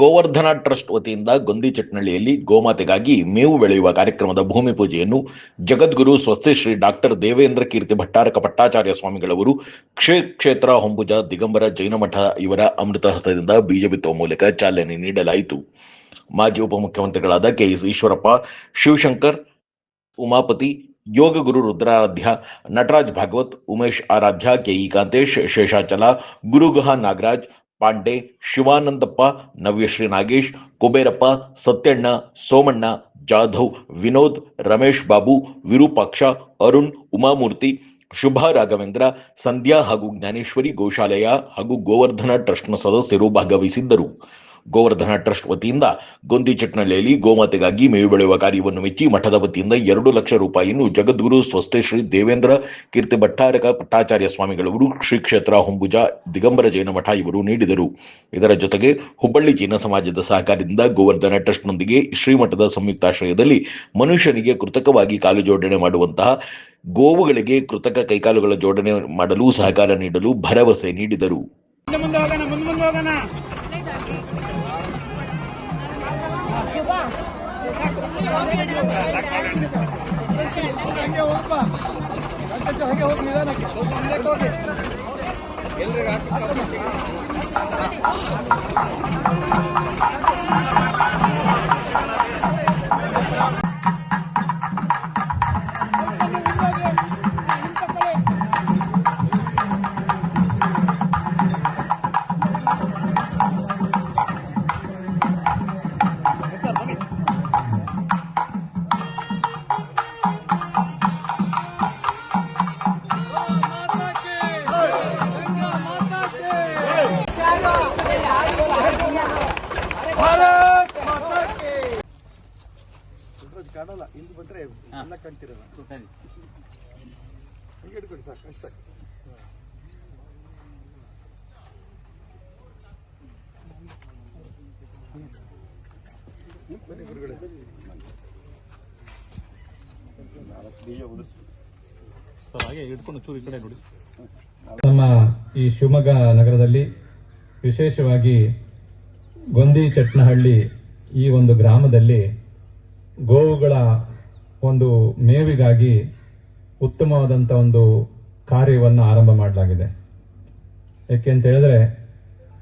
Govardhana trust ವತಿಯಿಂದ ಗೊಂದಿ ಚಟ್ನಳ್ಳಿಯಲ್ಲಿ ಗೋಮಾತೆಗಾಗಿ ಮೇವು ಬೆಳೆಯುವ ಕಾರ್ಯಕ್ರಮದ ಭೂಮಿ ಪೂಜೆಯನ್ನು ಜಗದ್ಗುರು ಸ್ವಸ್ತಿ ಶ್ರೀ ಡಾಕ್ಟರ್ ದೇವೇಂದ್ರ ಕೀರ್ತಿ ಭಟ್ಟಾರಕ ಪಟ್ಟಾಚಾರ್ಯ ಸ್ವಾಮಿಗಳವರು ಕ್ಷೇ ಕ್ಷೇತ್ರ ಹೊಂಬುಜ ದಿಗಂಬರ ಜೈನ ಮಠ ಇವರ ಅಮೃತ ಹಸ್ತದಿಂದ ಬೀಜ ಬಿತ್ತುವ ಮೂಲಕ ಚಾಲನೆ ನೀಡಲಾಯಿತು. ಮಾಜಿ ಉಪಮುಖ್ಯಮಂತ್ರಿಗಳಾದ ಕೆಎಸ್ ಈಶ್ವರಪ್ಪ, ಶಿವಶಂಕರ್, ಉಮಾಪತಿ, ಯೋಗ ಗುರು ರುದ್ರಾರಾಧ್ಯ, ನಟರಾಜ್ ಭಾಗವತ್, ಉಮೇಶ್ ಆರಾಧ್ಯ ಕೆಇ ಕಾಂತೇಶ್, ಶೇಷಾಚಲ, ಗುರುಗಹ ನಾಗರಾಜ್ ಪಾಂಡೆ, ಶಿವಾನಂದಪ್ಪ ನವ್ಯಶ್ರೀ ನಾಗೇಶ್, ಕುಬೇರಪ್ಪ, ಸತ್ಯಣ್ಣ, ಸೋಮಣ್ಣ, ಜಾಧವ್, ವಿನೋದ್, ರಮೇಶ್ ಬಾಬು, ವಿರೂಪಾಕ್ಷ, ಅರುಣ್, ಉಮಾಮೂರ್ತಿ, ಶುಭ ರಾಘವೇಂದ್ರ, ಸಂಧ್ಯಾ ಹಾಗೂ ಜ್ಞಾನೇಶ್ವರಿ ಗೋಶಾಲೆಯ ಹಾಗೂ ಗೋವರ್ಧನ ಟ್ರಸ್ಟ್ನ ಸದಸ್ಯರು ಭಾಗವಹಿಸಿದ್ದರು. ಗೋವರ್ಧನ ಟ್ರಸ್ಟ್ ವತಿಯಿಂದ ಗೊಂದಿಚಟ್ನಳ್ಳಿಯಲ್ಲಿ ಗೋಮಾತೆಗಾಗಿ ಮೇವು ಬೆಳೆಯುವ ಕಾರ್ಯವನ್ನು ಮೆಚ್ಚಿ ಮಠದ ವತಿಯಿಂದ ಎರಡು ಲಕ್ಷ ರೂಪಾಯಿಯನ್ನು ಜಗದ್ಗುರು ಸ್ವಸ್ತಿ ಶ್ರೀ ದೇವೇಂದ್ರ ಕೀರ್ತಿ ಭಟ್ಟಾರಕ ಪಟ್ಟಾಚಾರ್ಯ ಸ್ವಾಮಿಗಳವರು ಶ್ರೀ ಕ್ಷೇತ್ರ ಹೊಂಬುಜ ದಿಗಂಬರ ಜೈನ ಮಠ ಇವರು ನೀಡಿದರು. ಇದರ ಜೊತೆಗೆ ಹುಬ್ಬಳ್ಳಿ ಜೈನ ಸಮಾಜದ ಸಹಕಾರದಿಂದ ಗೋವರ್ಧನ ಟ್ರಸ್ಟ್ನೊಂದಿಗೆ ಶ್ರೀಮಠದ ಸಂಯುಕ್ತಾಶ್ರಯದಲ್ಲಿ ಮನುಷ್ಯನಿಗೆ ಕೃತಕವಾಗಿ ಕಾಲು ಜೋಡಣೆ ಮಾಡುವಂತಹ ಗೋವುಗಳಿಗೆ ಕೃತಕ ಕೈಕಾಲುಗಳ ಜೋಡಣೆ ಮಾಡಲು ಸಹಕಾರ ನೀಡಲು ಭರವಸೆ ನೀಡಿದರು. ಹಂಗೆ ಹೋಗಪ್ಪ ಹಂಗೆ ಹಂಗೆ ನಿಧಾನಕ್ಕೆ ಸ್ವಲ್ಪ ಕಾಣಲ್ಲ. ಇಲ್ಲಿ ಬಂದ್ರೆ ಎಲ್ಲ ಕಾಣ್ತಿರಲ್ಲ. ಹಿಂಗೆ ಹಿಡ್ಕೊಳ್ಳಿ ಸಾಕು ಅಷ್ಟು ಸಾಕು. ಬನ್ನಿ ಗುರುಗಳೇ. ಸರ್ ನಮ್ಮ ಈ ಶಿವಮೊಗ್ಗ ನಗರದಲ್ಲಿ ವಿಶೇಷವಾಗಿ ಗೊಂದಿ ಚಟ್ನಹಳ್ಳಿ ಈ ಒಂದು ಗ್ರಾಮದಲ್ಲಿ ಗೋವುಗಳ ಒಂದು ಮೇವಿಗಾಗಿ ಉತ್ತಮವಾದಂಥ ಒಂದು ಕಾರ್ಯವನ್ನು ಆರಂಭ ಮಾಡಲಾಗಿದೆ. ಯಾಕೆ ಅಂತ ಹೇಳಿದ್ರೆ,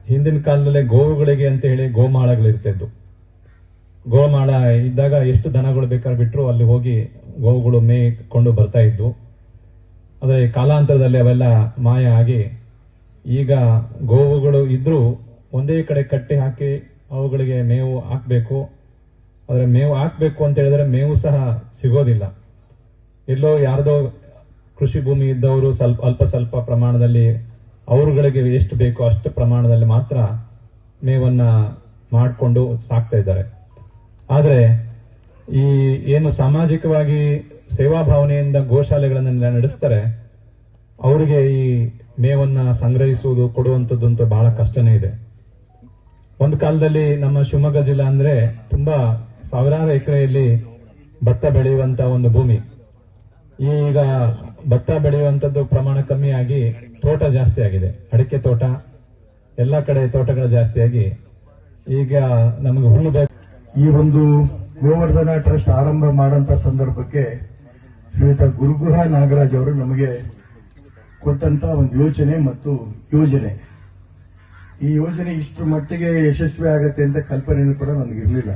ಹಿಂದಿನ ಕಾಲದಲ್ಲೇ ಗೋವುಗಳಿಗೆ ಅಂತ ಹೇಳಿ ಗೋಮಾಳಗಳಿರ್ತಿದ್ದು ಗೋಮಾಳ ಇದ್ದಾಗ ಎಷ್ಟು ದನಗಳು ಬೇಕಾದ್ರೆ ಬಿಟ್ಟರು ಅಲ್ಲಿ ಹೋಗಿ ಗೋವುಗಳು ಮೇಯ್ಕೊಂಡು ಬರ್ತಾ ಇದ್ವು. ಆದರೆ ಕಾಲಾಂತರದಲ್ಲಿ ಅವೆಲ್ಲ ಮಾಯ ಆಗಿ ಈಗ ಗೋವುಗಳು ಇದ್ರೂ ಒಂದೇ ಕಡೆ ಕಟ್ಟಿ ಹಾಕಿ ಅವುಗಳಿಗೆ ಮೇವು ಹಾಕಬೇಕು. ಆದರೆ ಮೇವು ಹಾಕಬೇಕು ಅಂತ ಹೇಳಿದ್ರೆ ಮೇವು ಸಹ ಸಿಗೋದಿಲ್ಲ. ಎಲ್ಲೋ ಯಾರ್ದೋ ಕೃಷಿ ಭೂಮಿ ಇದ್ದವರು ಸ್ವಲ್ಪ ಅಲ್ಪ ಸ್ವಲ್ಪ ಪ್ರಮಾಣದಲ್ಲಿ ಅವರುಗಳಿಗೆ ಎಷ್ಟು ಬೇಕೋ ಅಷ್ಟು ಪ್ರಮಾಣದಲ್ಲಿ ಮಾತ್ರ ಮೇವನ್ನ ಮಾಡಿಕೊಂಡು ಸಾಕ್ತಾ ಇದ್ದಾರೆ. ಆದರೆ ಈ ಏನು ಸಾಮಾಜಿಕವಾಗಿ ಸೇವಾ ಭಾವನೆಯಿಂದ ಗೋಶಾಲೆಗಳನ್ನ ನಡೆಸ್ತಾರೆ, ಅವರಿಗೆ ಈ ಮೇವನ್ನ ಸಂಗ್ರಹಿಸುವುದು, ಕೊಡುವಂಥದ್ದು ಅಂತ ಬಹಳ ಕಷ್ಟನೇ ಇದೆ. ಒಂದು ಕಾಲದಲ್ಲಿ ನಮ್ಮ ಶಿವಮೊಗ್ಗ ಜಿಲ್ಲಾ ಅಂದ್ರೆ ತುಂಬಾ ಸಾವಿರಾರು ಎಕರೆಯಲ್ಲಿ ಭತ್ತ ಬೆಳೆಯುವಂತ ಒಂದು ಭೂಮಿ. ಈಗ ಭತ್ತ ಬೆಳೆಯುವಂತದ್ದು ಪ್ರಮಾಣ ಕಮ್ಮಿ ಆಗಿ ತೋಟ ಜಾಸ್ತಿ ಆಗಿದೆ. ಅಡಿಕೆ ತೋಟ, ಎಲ್ಲ ಕಡೆ ತೋಟಗಳು ಜಾಸ್ತಿಯಾಗಿ ಈಗ ನಮಗೆ ಹುಲ್ಲು ಈ ಒಂದು ಗೋವರ್ಧನ ಟ್ರಸ್ಟ್ ಆರಂಭ ಮಾಡಂತ ಸಂದರ್ಭಕ್ಕೆ ಶ್ರೀಯುತ ಗುರುಗುಹ ನಾಗರಾಜ್ ಅವರು ನಮಗೆ ಕೊಟ್ಟಂತ ಒಂದು ಯೋಚನೆ ಮತ್ತು ಯೋಜನೆ. ಈ ಯೋಜನೆ ಇಷ್ಟು ಮಟ್ಟಿಗೆ ಯಶಸ್ವಿ ಆಗತ್ತೆ ಅಂತ ಕಲ್ಪನೆಯೂ ಕೂಡ ನನಗಿರ್ಲಿಲ್ಲ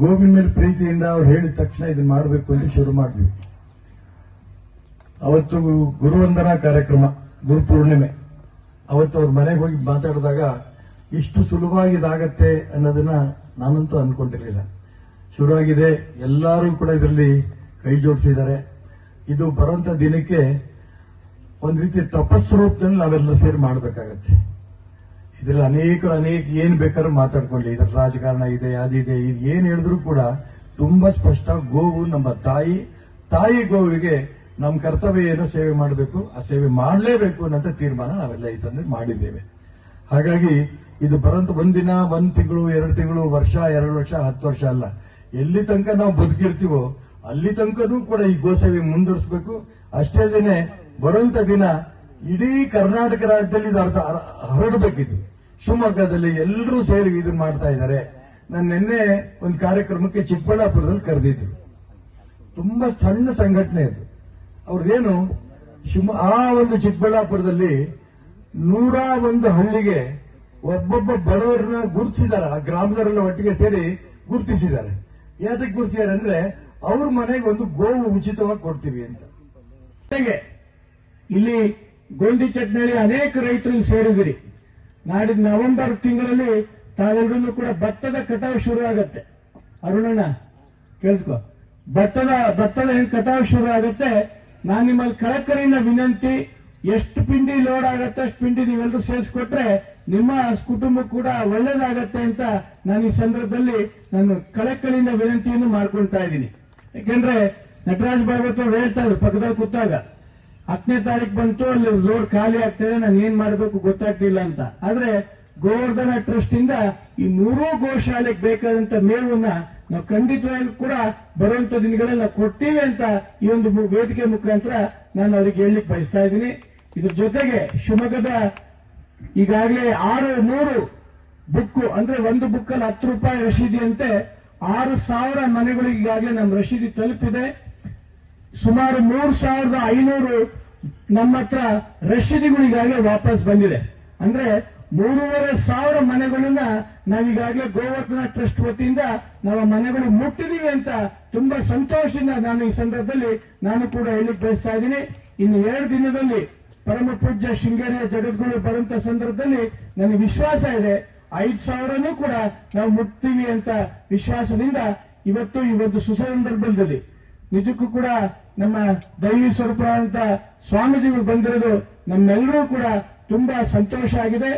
ಗೋವಿನ ಮೇಲೆ ಪ್ರೀತಿಯಿಂದ ಅವ್ರು ಹೇಳಿದ ತಕ್ಷಣ ಇದನ್ನ ಮಾಡಬೇಕು ಅಂತ ಶುರು ಮಾಡಿದ್ವಿ. ಅವತ್ತು ಗುರುವಂದನಾ ಕಾರ್ಯಕ್ರಮ ಗುರುಪೂರ್ಣಿಮೆ ಅವತ್ತು ಅವ್ರ ಮನೆಗೆ ಹೋಗಿ ಮಾತಾಡಿದಾಗ ಇಷ್ಟು ಸುಲಭವಾಗಿ ಇದಾಗತ್ತೆ ಅನ್ನೋದನ್ನ ನಾನಂತೂ ಅನ್ಕೊಂಡಿರ್ಲಿಲ್ಲ. ಶುರುವಾಗಿದೆ, ಎಲ್ಲರೂ ಕೂಡ ಇದರಲ್ಲಿ ಕೈ ಜೋಡಿಸಿದ್ದಾರೆ. ಇದು ಬರುವಂತ ದಿನಕ್ಕೆ ಒಂದ್ ರೀತಿ ತಪಸ್ಸು ರೂಪದಲ್ಲಿ ನಾವೆಲ್ಲ ಸೇರಿ ಮಾಡಬೇಕಾಗತ್ತೆ. ಇದರಲ್ಲಿ ಅನೇಕರು ಅನೇಕ ಏನು ಬೇಕಾದ್ರೂ ಮಾತಾಡ್ಕೊಳ್ಳಿ ಇದ್ರ ರಾಜಕಾರಣ ಇದೆ ಅದಿದೆ ಇದು ಏನು ಹೇಳಿದ್ರು ಕೂಡ ತುಂಬಾ ಸ್ಪಷ್ಟ, ಗೋವು ನಮ್ಮ ತಾಯಿ ತಾಯಿ ಗೋವಿಗೆ ನಮ್ಮ ಕರ್ತವ್ಯ ಏನೋ ಸೇವೆ ಮಾಡಬೇಕು, ಆ ಸೇವೆ ಮಾಡಲೇಬೇಕು ಅನ್ನೋಂಥ ತೀರ್ಮಾನ ನಾವೆಲ್ಲ ಈ ಸಂದರ್ಭ ಮಾಡಿದ್ದೇವೆ. ಹಾಗಾಗಿ ಇದು ಬರಂತ ಒಂದಿನ ಒಂದು ತಿಂಗಳು, ಎರಡು ತಿಂಗಳು, ವರ್ಷ, ಎರಡು ವರ್ಷ, ಹತ್ತು ವರ್ಷ ಅಲ್ಲ. ಎಲ್ಲಿ ತನಕ ನಾವು ಬದುಕಿರ್ತೀವೋ, ಅಲ್ಲಿ ತನಕನೂ ಕೂಡ ಈ ಗೋಸೇವೆ ಮುಂದುವರಿಸಬೇಕು. ಅಷ್ಟೇ ಅಲ್ಲದೆ ಬರುವಂತ ದಿನ ಇಡೀ ಕರ್ನಾಟಕ ರಾಜ್ಯದಲ್ಲಿ ಇದು ಅರ್ಥ ಹರಡಬೇಕಿದು ಶಿವಮೊಗ್ಗದಲ್ಲಿ ಎಲ್ಲರೂ ಸೇರಿ ಇದನ್ನ ಮಾಡ್ತಾ ಇದ್ದಾರೆ. ನಾನು ನಿನ್ನೆ ಒಂದು ಕಾರ್ಯಕ್ರಮಕ್ಕೆ ಚಿಕ್ಕಬಳ್ಳಾಪುರದಲ್ಲಿ ಕರೆದಿದ್ರು ತುಂಬಾ ಸಣ್ಣ ಸಂಘಟನೆ ಇದು ಅವ್ರದ್ದೇನು ಶಿವ ಆ ಒಂದು ಚಿಕ್ಕಬಳ್ಳಾಪುರದಲ್ಲಿ ನೂರ ಒಂದು ಹಳ್ಳಿಗೆ ಒಬ್ಬೊಬ್ಬ ಬಡವರನ್ನ ಗುರುತಿಸಿದ್ದಾರೆ. ಆ ಗ್ರಾಮದವರೆಲ್ಲ ಒಟ್ಟಿಗೆ ಸೇರಿ ಗುರುತಿಸಿದ್ದಾರೆ. ಯಾತಕ್ಕೆ ಗುರುತಿಸಿದ್ದಾರೆ ಅಂದ್ರೆ ಅವ್ರ ಮನೆಗೆ ಒಂದು ಗೋವು ಉಚಿತವಾಗಿ ಕೊಡ್ತೀವಿ ಅಂತ. ಜೊತೆಗೆ ಇಲ್ಲಿ ಗೋಂಡಿ ಚಟ್ನಳ್ಳಿ ಅನೇಕ ರೈತರು ಸೇರಿದಿರಿ ನಾಡಿದ ನವೆಂಬರ್ ತಿಂಗಳಲ್ಲಿ ತಾವೆಲ್ಲರೂ ಕೂಡ ಭತ್ತದ ಕಟಾವು ಶುರು ಆಗತ್ತೆ ಅರುಣಣ್ಣ, ಕೇಳಿಸ್ಕೋ. ಭತ್ತದ ಭತ್ತದ ಕಟಾವು ಶುರು ಆಗತ್ತೆ ನಾನು ನಿಮ್ಮಲ್ಲಿ ಕಳಕಳಿನ ವಿನಂತಿ, ಎಷ್ಟು ಪಿಂಡಿ ಲೋಡ್ ಆಗತ್ತೆ ಅಷ್ಟು ಪಿಂಡಿ ನೀವೆಲ್ಲರೂ ಸೇರಿಸ್ಕೊಟ್ರೆ ನಿಮ್ಮ ಕುಟುಂಬ ಕೂಡ ಒಳ್ಳೇದಾಗತ್ತೆ ಅಂತ ನಾನು ಈ ಸಂದರ್ಭದಲ್ಲಿ ನಾನು ಕಳಕಳಿನ ವಿನಂತಿಯನ್ನು ಮಾಡ್ಕೊಳ್ತಾ ಇದ್ದೀನಿ. ಯಾಕೆಂದ್ರೆ ನಟರಾಜ್ ಭಾಗವತ್ ಹೇಳ್ತಾ ಇದ್ರು ಪಕ್ಕದಲ್ಲಿ ಕೂತಾಗ ಹತ್ತನೇ ತಾರೀಕು ಬಂತು, ಅಲ್ಲಿ ಲೋಡ್ ಖಾಲಿ ಆಗ್ತದೆ, ನಾನು ಏನ್ ಮಾಡಬೇಕು ಗೊತ್ತಾಗ್ತಿಲ್ಲ ಅಂತ. ಆದ್ರೆ ಗೋವರ್ಧನ ಟ್ರಸ್ಟ್ ಇಂದ ಈ ಮೂರೂ ಗೋಶಾಲೆಗೆ ಬೇಕಾದಂತ ಮೇವನ್ನ ನಾವು ಖಂಡಿತವಾಗಿ ಕೂಡ ಬರುವಂತ ದಿನಗಳನ್ನ ಕೊಡ್ತೀವಿ ಅಂತ ಈ ಒಂದು ವೇದಿಕೆ ಮುಖಾಂತರ ನಾನು ಅವ್ರಿಗೆ ಹೇಳಲಿಕ್ಕೆ ಬಯಸ್ತಾ ಇದ್ದೀನಿ. ಇದ್ರ ಜೊತೆಗೆ ಶಿವಮೊಗ್ಗದ ಈಗಾಗಲೇ ಆರು ನೂರು ಬುಕ್ ಅಂದ್ರೆ ಒಂದು ಬುಕ್ ಅಲ್ಲಿ ಹತ್ತು ರೂಪಾಯಿ ರಶೀದಿ ಅಂತೆ, ಆರು ಸಾವಿರ ಮನೆಗಳಿಗೆ ಈಗಾಗಲೇ ನಮ್ಮ ರಶೀದಿ ತಲುಪಿದೆ. ಸುಮಾರು ಮೂರು ಸಾವಿರದ ಐನೂರು ನಮ್ಮ ಹತ್ರ ರಶೀದಿಗಳು ವಾಪಸ್ ಬಂದಿದೆ. ಅಂದ್ರೆ ಮೂರುವರೆ ಸಾವಿರ ಮನೆಗಳನ್ನ ನಾವೀಗಾಗಲೇ ಗೋವರ್ಧನ ಟ್ರಸ್ಟ್ ವತಿಯಿಂದ ನಾವು ಮನೆಗಳು ಮುಟ್ಟಿದೀವಿ ಅಂತ ತುಂಬಾ ಸಂತೋಷದಿಂದ ನಾನು ಈ ಸಂದರ್ಭದಲ್ಲಿ ನಾನು ಕೂಡ ಹೇಳಿಕ್ ಬಯಸ್ತಾ ಇದ್ದೀನಿ. ಇನ್ನು ಎರಡು ದಿನದಲ್ಲಿ ಪರಮ ಪೂಜ್ಯ ಶೃಂಗೇರಿಯ ಜಗದ್ಗುರು ಬರುವಂತ ಸಂದರ್ಭದಲ್ಲಿ ನನಗೆ ವಿಶ್ವಾಸ ಇದೆ. ಐದು ಸಾವಿರನೂ ಕೂಡ ನಾವು ಮುಟ್ತೀವಿ ಅಂತ ವಿಶ್ವಾಸದಿಂದ ಇವತ್ತು ಈ ಒಂದು ಸುಸಂದರ್ಭದಲ್ಲಿ ನಿಜಕ್ಕೂ ಕೂಡ ನಮ್ಮ ದೈವಿ ಸ್ವರೂಪ ಅಂತ ಸ್ವಾಮೀಜಿಗಳು ಬಂದಿರೋದು ನಮ್ಮೆಲ್ಲರೂ ಕೂಡ ತುಂಬಾ ಸಂತೋಷ ಆಗಿದೆ.